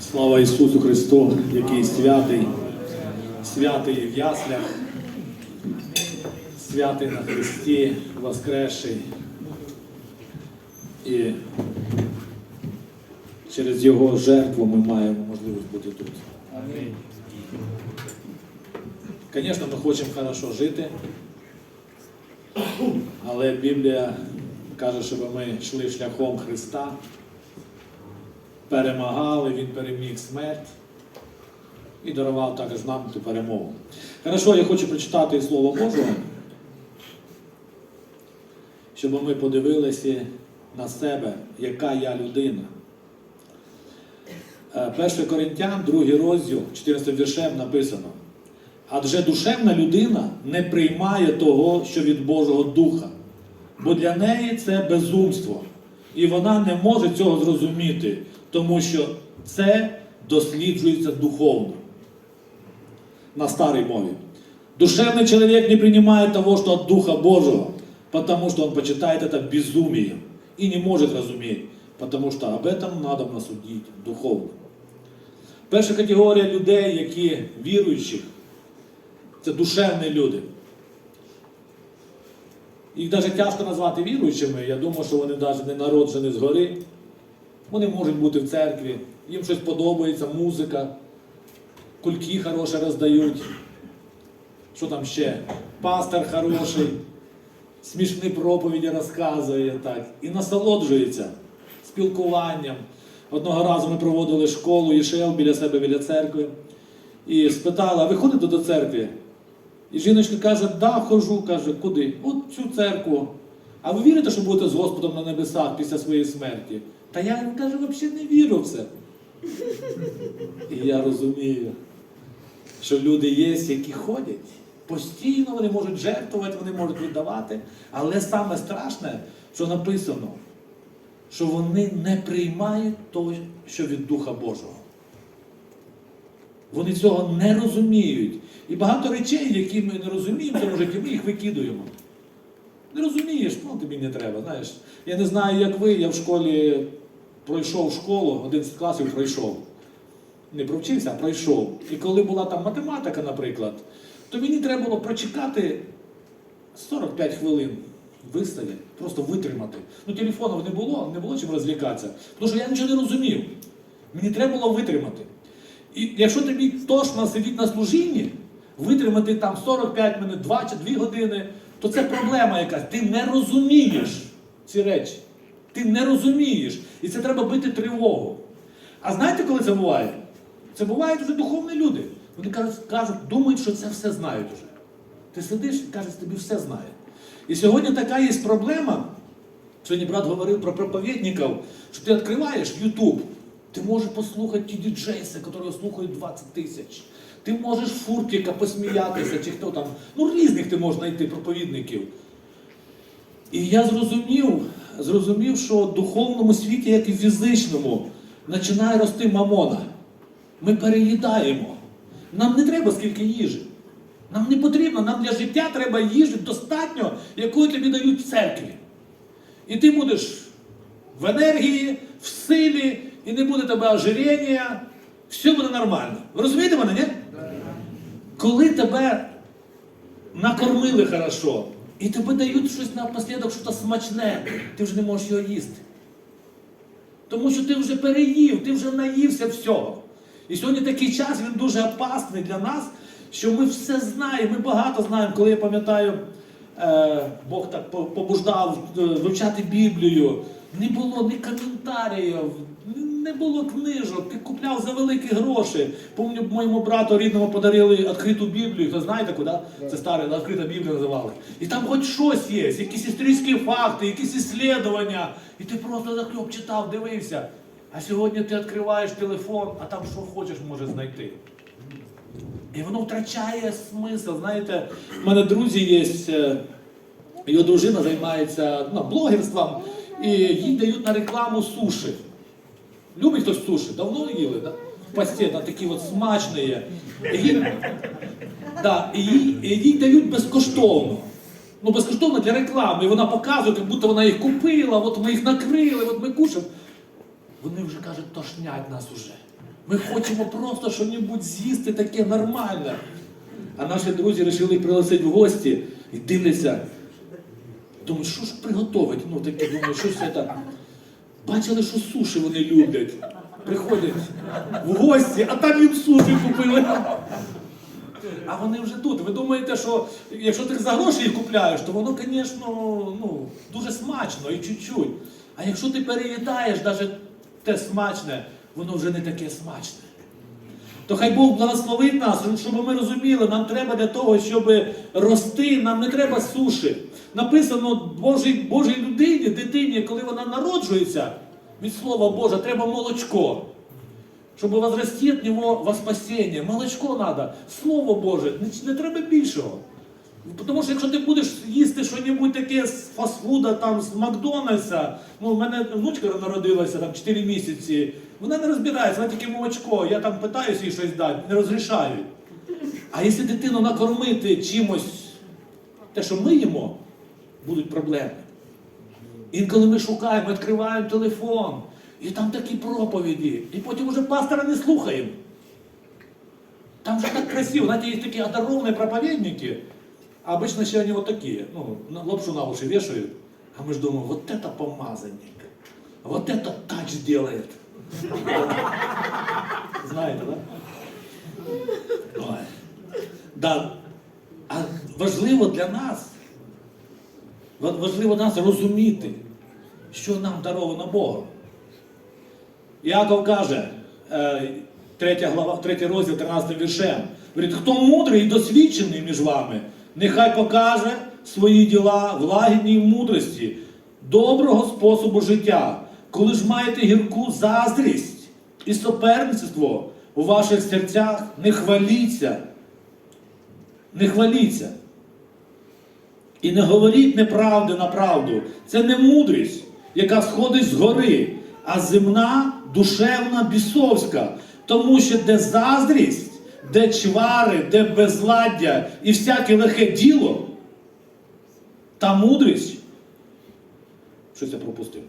Слава Ісусу Христу, який святий, святий в яслях, святий на Христі, воскресший. І через Його жертву ми маємо можливість бути тут. Звісно, ми хочемо хорошо жити, але Біблія каже, щоб ми йшли шляхом Христа, перемагали, Він переміг смерть і дарував також нам ту перемогу. Хорошо, я хочу прочитати Слово Божого, щоб ми подивилися на себе, яка я людина. Е, 1 Коринтян, 2 розділ, 14 віршем написано. Адже душевна людина не приймає того, що від Божого Духа, бо для неї це безумство, і вона не може цього зрозуміти, тому що це досліджується духовно. На старій мові. Душевный человек не принимает того, что от Духа Божьего, потому что он почитает это безумием и не может разуметь, потому что об этом надо насудить духовно. Перша категорія людей, які віруючих, це душевні люди. Їх навіть тяжко назвати віруючими. Я думаю, що вони навіть не народжені згори. Вони можуть бути в церкві, їм щось подобається, музика, кульки хороші роздають. Що там ще? Пастор хороший, смішні проповіді розказує так. І насолоджується спілкуванням. Одного разу ми проводили школу Ішел біля себе, біля церкви. І спитала, ви ходите до церкви? І жіночка каже, да, хожу, каже, куди? От цю церкву. А ви вірите, що будете з Господом на небесах після своєї смерті? Та я каже, взагалі не вірю в це. І я розумію, що люди є, які ходять. Постійно вони можуть жертвувати, вони можуть віддавати. Але саме страшне, що написано, що вони не приймають того, що від Духа Божого. Вони цього не розуміють. І багато речей, які ми не розуміємо в цьому житті, ми їх викидуємо. Не розумієш, ну тобі не треба. Знаєш. Я не знаю, як ви, я в школі пройшов школу, 11 класів пройшов. Не провчився, а пройшов. І коли була там математика, наприклад, то мені треба було прочекати 45 хвилин. Вистояти, просто витримати. Ну, телефонів не було, не було чим розвлікатися. Тому що я нічого не розумів. Мені треба було витримати. І якщо тобі тошно сидіти на служінні, витримати там 45 минут, 2 чи 2 години, то це проблема якась. Ти не розумієш ці речі. Ти не розумієш. І це треба бити тривогу. А знаєте, коли це буває? Це бувають вже духовні люди. Вони кажуть, кажуть, думають, що це все знають уже. Ти сидиш і кажеш, тобі все знає. І сьогодні така є проблема. Сьогодні брат говорив про проповідників, що ти відкриваєш YouTube, ти можеш послухати ті діджейси, які слухають 20 тисяч. Ти можеш фуртіка посміятися, чи хто там. Ну, різних ти можеш знайти проповідників. І я зрозумів, зрозумів, що в духовному світі, як і в фізичному, починає рости мамона. Ми переїдаємо. Нам не треба скільки їжі. Нам не потрібно, нам для життя треба їжі достатньо, яку тобі дають в церкві. І ти будеш в енергії, в силі, і не буде тебе ожирення, все буде нормально. Ви розумієте мене, ні? Коли тебе накормили хорошо, і тебе дають щось напослідок, щось смачне, ти вже не можеш його їсти. Тому що ти вже переїв, ти вже наївся всього. І сьогодні такий час він дуже опасний для нас, що ми все знаємо, ми багато знаємо, коли я пам'ятаю, е, Бог так побуждав е, вивчати Біблію. Не було ні коментарів, не було книжок, ти купляв за великі гроші. Помню, моєму брату рідному подарили відкриту Біблію. Хто знаєте, куди? Це старе, відкрита Біблія називали. І там хоч щось є, якісь історичні факти, якісь іслідування. І ти просто захльоп читав, дивився. А сьогодні ти відкриваєш телефон, а там що хочеш може знайти. І воно втрачає смисл. Знаєте, в мене друзі є, е, його дружина займається ну, блогерством, і їй дають на рекламу суші. Любить хтось суші? Давно їли, да? Да, такі от смачні. І да, їй, їй дають безкоштовно. Ну, безкоштовно для реклами. І вона показує, як будто вона їх купила, от ми їх накрили, от ми кушаємо. вони вже кажуть, тошнять нас уже. Ми хочемо просто щось з'їсти таке нормальне. А наші друзі вирішили пригласити в гості і дивляться. Думаю, що ж приготувати? Ну, таке думаю, що це так. Бачили, що суші вони люблять. Приходять в гості, а там їм суші купили. А вони вже тут. Ви думаєте, що якщо ти за гроші їх купляєш, то воно, звісно, ну, дуже смачно і чуть-чуть. А якщо ти переїдаєш навіть те смачне, воно вже не таке смачне. То хай Бог благословить нас, щоб ми розуміли, нам треба для того, щоб рости, нам не треба суші. Написано Божій, Божій людині, дитині, коли вона народжується від Слова Божа, треба молочко. Чтобы возрасти от него во спасение. Молочко надо. Слово Боже, не, не треба більшого. Тому що якщо ти будеш їсти щось таке з фастфуда, там, з Макдональдса, ну, в мене внучка народилася там 4 місяці, вона не розбирається, вона тільки молочко, я там питаюся їй щось дати, не розрішають. А якщо дитину накормити чимось, те, що ми їмо, будуть проблеми. Інколи ми шукаємо, відкриваємо телефон, і там такі проповіді, і потім уже пастора не слухаємо. Там же так красиво, знаете, есть такие одарованные проповедники, а обычно все они вот такие, ну, на- лапшу на уши вешают, а мы же думаем, вот это помазанник, вот это тач делает. Знаете, да? Да. А важливо для нас, важливо нас розуміти, що нам даровано Богом. Яков каже, е, третя глава, третій розділ, 13 віршем. Говорить, хто мудрий і досвідчений між вами, нехай покаже свої діла в лагідній мудрості, доброго способу життя, коли ж маєте гірку заздрість і суперництво у ваших серцях, не хваліться, не хваліться. І не говоріть неправди на правду. Це не мудрість, яка сходить з гори, а земна, душевна, бісовська. Тому що де заздрість, де чвари, де безладдя і всяке лихе діло, та мудрість. Щось я пропустив.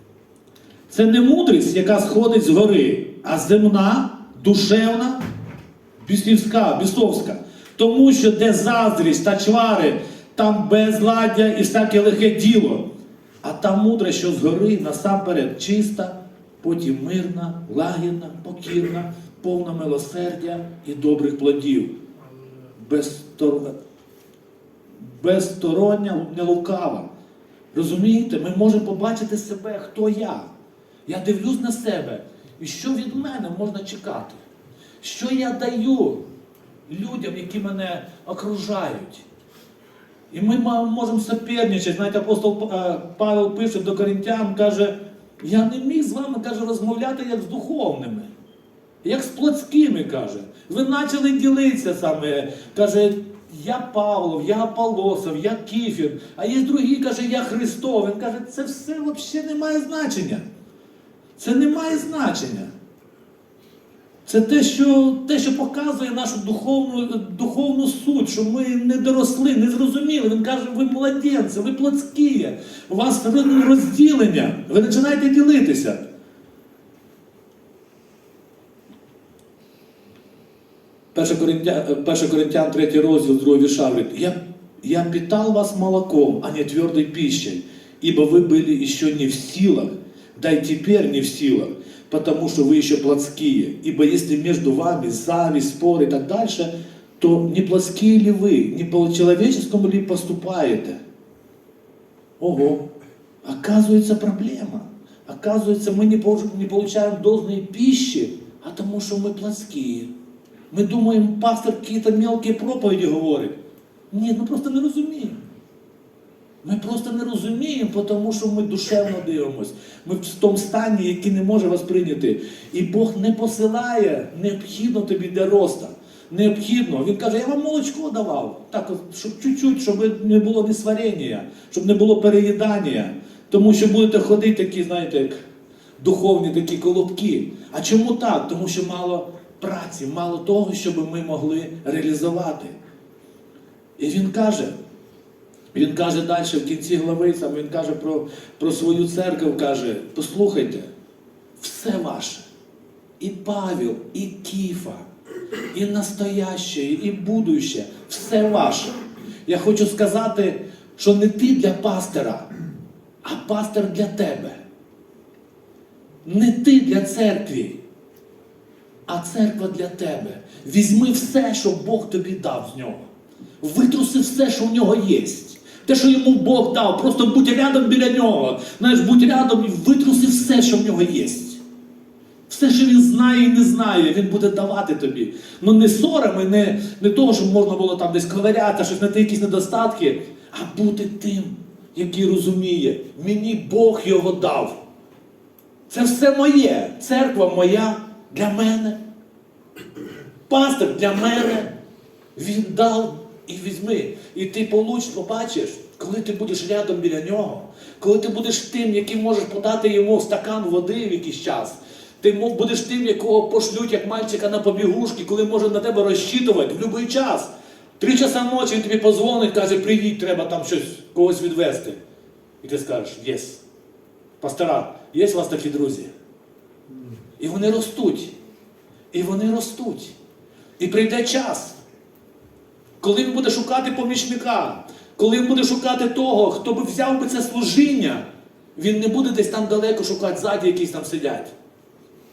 Це не мудрість, яка сходить з гори, а земна, душевна, біснівська, бісовська. Тому що де заздрість та чвари, там безладдя і всяке лихе діло. А та мудра, що згори насамперед чиста, потім мирна, лагідна, покірна, повна милосердя і добрих плодів. Безстор... Безстороння, не лукава. Розумієте, ми можемо побачити себе, хто я. Я дивлюсь на себе. І що від мене можна чекати? Що я даю людям, які мене окружають? І ми можемо соперничати. Знаєте, апостол е, Павел пише до коринтян, каже, я не міг з вами каже, розмовляти як з духовними, як з плотськими, каже. Ви почали ділитися саме. Каже, я Павлов, я Аполосов, я Кіфір, а є другі, каже, я Христов. Він каже, це все взагалі не має значення. Це не має значення. Це те, що, те, що показує нашу духовну, духовну суть, що ми не доросли, не зрозуміли. Він каже, ви младенці, ви плотські, у вас розділення, ви починаєте ділитися. Перше Коринтян, 1 Коринтян 3 розділ, 2 вірша говорить, я, я питал вас молоком, а не твердой пищей, ибо вы были еще не в силах, да и теперь не в силах, потому что вы еще плотские. Ибо если между вами зависть, спор и так дальше, то не плотские ли вы, не по человеческому ли поступаете? Ого, оказывается проблема. Оказывается, мы не, пол- не получаем должной пищи, а тому, что мы плотские. Ми думаємо, пастор якісь мелкі проповіді говорить. Ні, ми просто не розуміємо. Ми просто не розуміємо, тому що ми душевно дивимося. Ми в тому стані, який не може вас прийняти. І Бог не посилає необхідно тобі для роста. Необхідно. Він каже, я вам молочко давав. Так, щоб чуть-чуть, щоб не було несварення, щоб не було переїдання. Тому що будете ходити такі, знаєте, як духовні такі колобки. А чому так? Тому що мало праці, мало того, щоб ми могли реалізувати. І він каже, він каже далі в кінці глави, сам він каже про, про свою церкву, каже, послухайте, все ваше. І Павел, і Кіфа, і настояще, і будуще, все ваше. Я хочу сказати, що не ти для пастора, а пастор для тебе. Не ти для церкви, а церква для тебе. Візьми все, що Бог тобі дав з нього. Витруси все, що в нього є. Те, що йому Бог дав, просто будь рядом біля нього. Знаєш, будь рядом і витруси все, що в нього є. Все, що він знає і не знає, він буде давати тобі. Ну не сорами, не, не того, щоб можна було там десь ковиряти, щось знайти якісь недостатки, а бути тим, який розуміє, мені Бог його дав. Це все моє. Церква моя для мене. Пастор для мене. Він дав і візьми. І ти получ, побачиш, коли ти будеш рядом біля нього, коли ти будеш тим, який можеш подати йому стакан води в якийсь час. Ти будеш тим, якого пошлють як мальчика на побігушки, коли може на тебе розчитувати в будь-який час. Три часа ночі він тобі позвонить, каже, привіт, треба там щось когось відвести. І ти скажеш, єс. Пастора, є у вас такі друзі? І вони ростуть. І вони ростуть. І прийде час, коли він буде шукати помічника, коли він буде шукати того, хто би взяв би це служіння, він не буде десь там далеко шукати ззаді, якісь там сидять.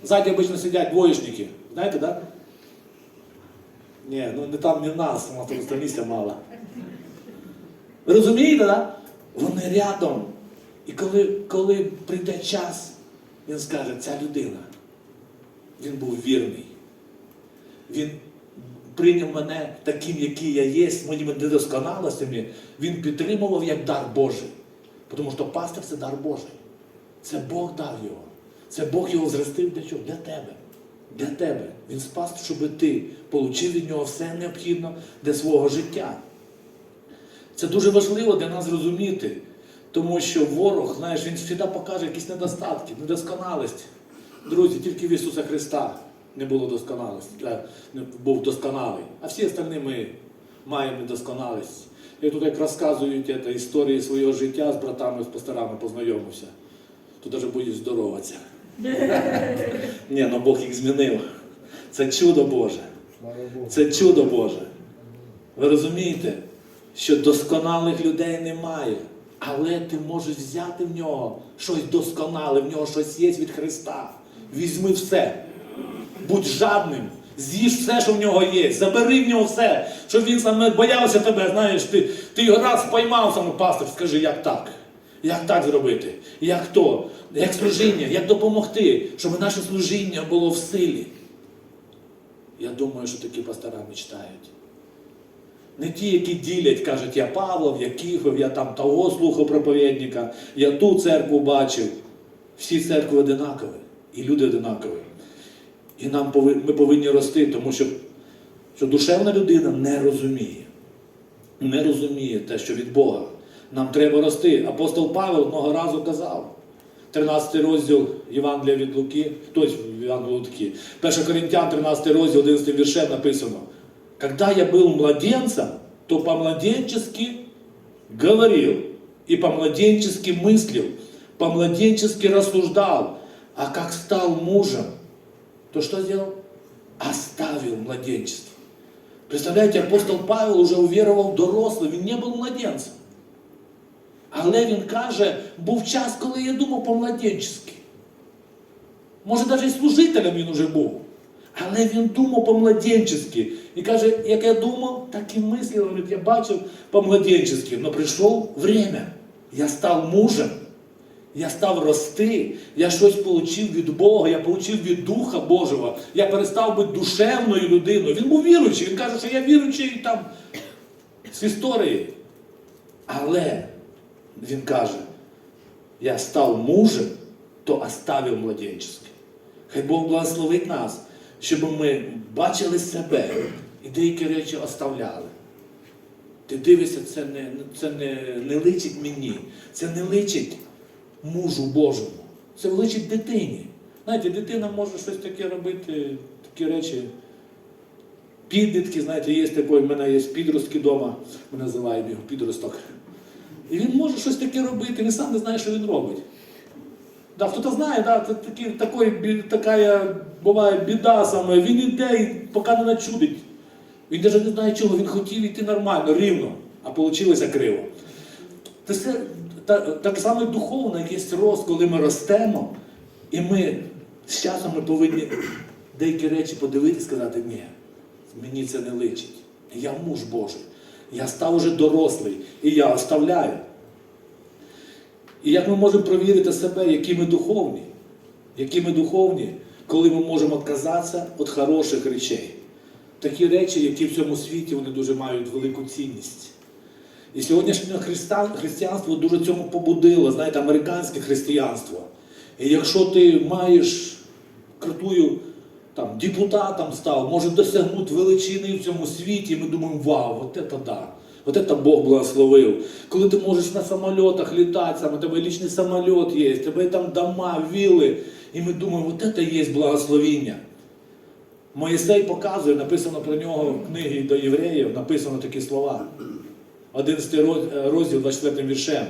Ззаді обично сидять двоєшники. Знаєте, так? Да? Ні, ну не там, не в нас, у нас просто місця мало. Ви розумієте? Да? Вони рядом. І коли, коли прийде час, він скаже, ця людина, він був вірний. Він прийняв мене таким, який я є, з моїми недосконалостями. Він підтримував як дар Божий. Тому що пастор це дар Божий. Це Бог дав його. Це Бог його зростив для чого? Для тебе. Для тебе. Він спас, щоб ти отримав від нього все необхідне для свого життя. Це дуже важливо для нас зрозуміти, тому що ворог, знаєш, він завжди покаже якісь недостатки, недосконалість. Друзі, тільки в Ісуса Христа не було досконалості, не був досконалий. А всі остальні ми маємо недосконалість. Я тут як розказують це, історії свого життя з братами, з пасторами познайомився. То навіть будуть здороватися. Ні, ну Бог їх змінив. Це чудо Боже. Це чудо Боже. Ви розумієте, що досконалих людей немає, але ти можеш взяти в нього щось досконале, в нього щось є від Христа. Візьми все. Будь жадним. З'їж все, що в нього є. Забери в нього все, щоб він саме боявся тебе. Знаєш, ти, ти його раз поймав саме пастор, скажи, як так? Як так зробити? Як то? Як служіння, як допомогти, щоб наше служіння було в силі. Я думаю, що такі пастора мечтають. Не ті, які ділять, кажуть, я Павлов, я Кіфов, я там того слухав проповідника, я ту церкву бачив. Всі церкви одинакові, і люди одинакові. І нам ми повинні рости, тому що, що душевна людина не розуміє. Не розуміє те, що від Бога. Нам треба рости. Апостол Павел одного разу казав, 13 розділ Євангелія від Луки, хтось в Євангелії Луки, 1 Коринтян, 13 розділ, 11 віршем написано, Когда я был младенцем, то по-младенчески говорил, и по-младенчески мыслил, по-младенчески рассуждал, а как стал мужем, то что сделал? Оставил младенчество. Представляєте, апостол Павел уже уверував дорослий, він не був младенцем. Але він каже, був час, коли я думав по-младенчески. Може, навіть і служителем він уже був. Але він думав по-младенчески. І каже, як я думав, так і мислив. Говорить, я бачив по-младенчески. Но прийшло время. Я став мужем. Я став рости, я щось отримав від Бога, я отримав від Духа Божого. Я перестав бути душевною людиною. Він був віруючий, він каже, що я віруючий там з історії. Але він каже, я став мужем, то оставив младенчески. Хай Бог благословить нас, щоб ми бачили себе і деякі речі оставляли. Ти дивишся, це не, це не, не личить мені, це не личить мужу Божому. Це личить дитині. Знаєте, дитина може щось таке робити, такі речі. Підлітки, знаєте, є такий, в мене є підростки вдома, ми називаємо його підросток. І він може щось таке робити, він сам не знає, що він робить. Да, хто-то знає, да, це такі, такої, така буває біда саме. Він іде і поки не начудить. Він навіть не знає чого, він хотів йти нормально, рівно, а вийшло криво. Це все та, так само і духовно є рост, коли ми ростемо, і ми з часом ми повинні деякі речі подивитися і сказати, ні, мені це не личить. Я муж Божий. Я став уже дорослий і я оставляю. І як ми можемо провірити себе, які ми духовні, які ми духовні, коли ми можемо відказатися від хороших речей. Такі речі, які в цьому світі вони дуже мають велику цінність. І сьогоднішнє християнство дуже цьому побудило, знаєте, американське християнство. І якщо ти маєш крутую там, депутатом став, може досягнути величини в цьому світі, і ми думаємо, вау, от це да. От це Бог благословив. Коли ти можеш на самольотах літати, у тебе лічний самоліт є, тебе там дома, вілли, і ми думаємо, от це є благословіння. Моїсей показує, написано про нього в книгі до євреїв, написано такі слова. 11 розділ 24 віршем.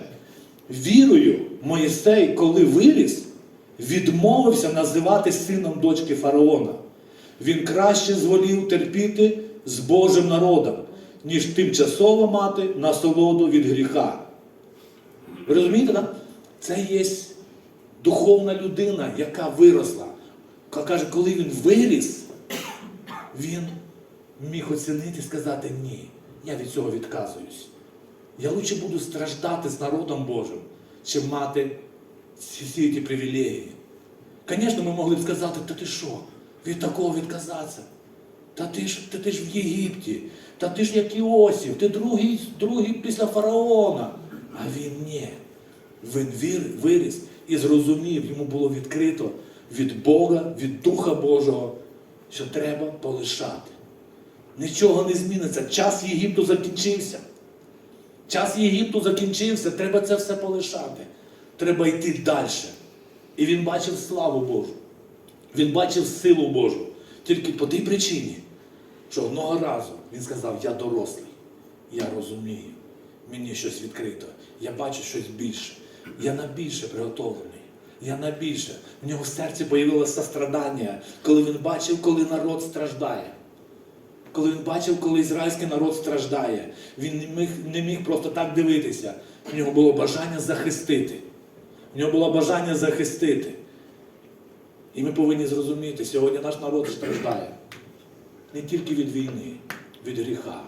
Вірою, Моїсей, коли виріс, відмовився називати сином дочки фараона. Він краще зволів терпіти з Божим народом, ніж тимчасово мати насолоду від гріха. Ви розумієте, да? це є духовна людина, яка виросла. Каже, коли він виріс, він міг оцінити і сказати ні, я від цього відказуюсь. Я лучше буду страждати з народом Божим, чим мати всі, ці привілегії. Звісно, ми могли б сказати, та ти що, від такого відказатися? Та ти ж, та ти ж в Єгипті, та ти ж як Іосиф, ти другий, другий після фараона. А він ні. Він вір, виріс і зрозумів, йому було відкрито від Бога, від Духа Божого, що треба полишати. Нічого не зміниться. Час Єгипту закінчився. Час Єгипту закінчився, треба це все полишати. Треба йти далі. І він бачив славу Божу. Він бачив силу Божу. Тільки по тій причині, що одного разу він сказав, я дорослий, я розумію, мені щось відкрито, я бачу щось більше, я на більше приготовлений. Я на більше. В нього в серці появилося сострадання, коли він бачив, коли народ страждає. Коли він бачив, коли ізраїльський народ страждає, він не міг, не міг просто так дивитися. В нього було бажання захистити. В нього було бажання захистити. І ми повинні зрозуміти, сьогодні наш народ страждає не тільки від війни, від гріха,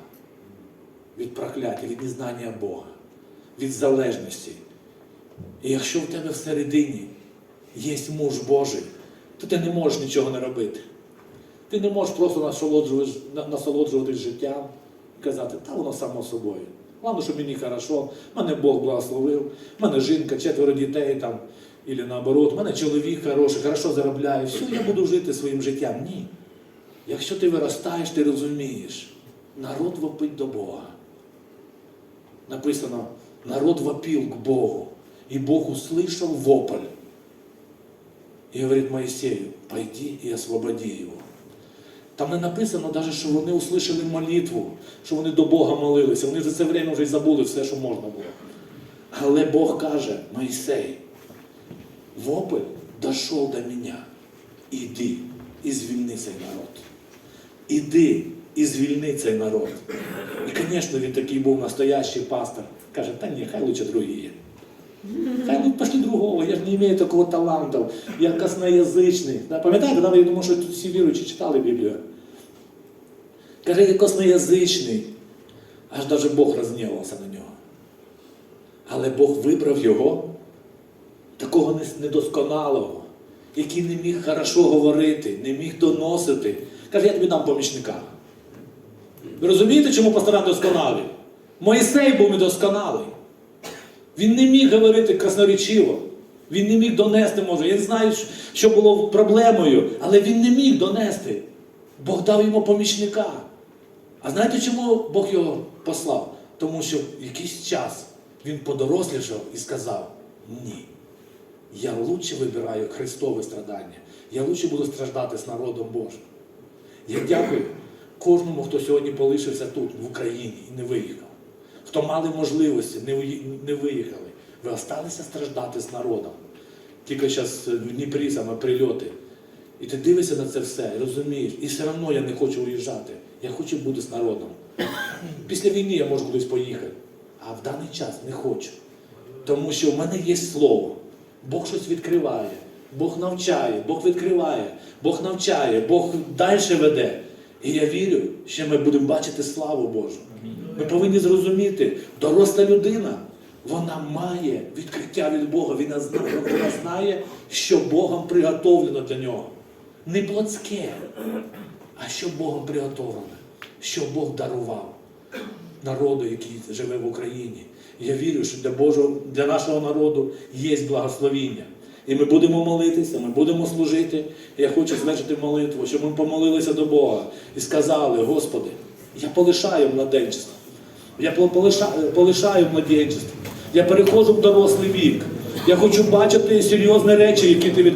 від прокляття, від незнання Бога, від залежності. І якщо в тебе всередині є муж Божий, то ти не можеш нічого не робити. Ти не можеш просто насолоджуватись, життям і казати, та воно само собою. Головне, що мені хорошо, мене Бог благословив, мене жінка, четверо дітей там, або наоборот, мене чоловік хороший, хорошо заробляє, все, я буду жити своїм життям. Ні. Якщо ти виростаєш, ти розумієш, народ вопить до Бога. Написано, народ вопил к Богу, и Бог услышал вопль. І говорить Моїсею, пойди і освободи його. Там не написано навіть, що вони услышали молитву, що вони до Бога молилися. Вони за це время вже й забули все, що можна було. Але Бог каже, Моїсей, вопль дошел до мене. Іди і звільни цей народ. Іди і звільни цей народ. І, звісно, він такий був настоящий пастор. Каже, та ні, хай лучше другі. Хай лучше пошли другого, я ж не маю такого таланту, я косноязичний. Пам'ятаєте, я думаю, що тут всі віруючі читали Біблію. Каже, я косноязичний. Аж навіть Бог рознівався на нього. Але Бог вибрав його, такого недосконалого, який не міг хорошо говорити, не міг доносити. Каже, я тобі дам помічника. Ви розумієте, чому пастора досконалий? Моїсей був недосконалий. Він не міг говорити красноречиво. Він не міг донести, може. Я не знаю, що було проблемою, але він не міг донести. Бог дав йому помічника. А знаєте, чому Бог його послав? Тому що в якийсь час він подорослішав і сказав: ні. Я лучше вибираю Христове страдання. Я лучше буду страждати з народом Божим. Я дякую кожному, хто сьогодні полишився тут, в Україні, і не виїхав. Хто мали можливості, не виїхали. Ви осталися страждати з народом. Тільки зараз в Дніпрі саме прильоти. І ти дивишся на це все, розумієш, і все одно я не хочу уїжджати. Я хочу бути з народом. Після війни я можу кудись поїхати, а в даний час не хочу. Тому що в мене є слово. Бог щось відкриває, Бог навчає, Бог відкриває, Бог навчає, Бог далі веде. І я вірю, що ми будемо бачити славу Божу. Ми повинні зрозуміти, доросла людина, вона має відкриття від Бога. Вона знає, вона знає, що Богом приготовлено для нього. Не плотське, а що Богом приготовлене, що Бог дарував народу, який живе в Україні. Я вірю, що для Божого, для нашого народу є благословіння. І ми будемо молитися, ми будемо служити. Я хочу звершити молитву, щоб ми помолилися до Бога і сказали, Господи, я полишаю младенчество. Я полишаю, младенчество. Я переходжу в дорослий вік. Я хочу бачити серйозні речі, які ти від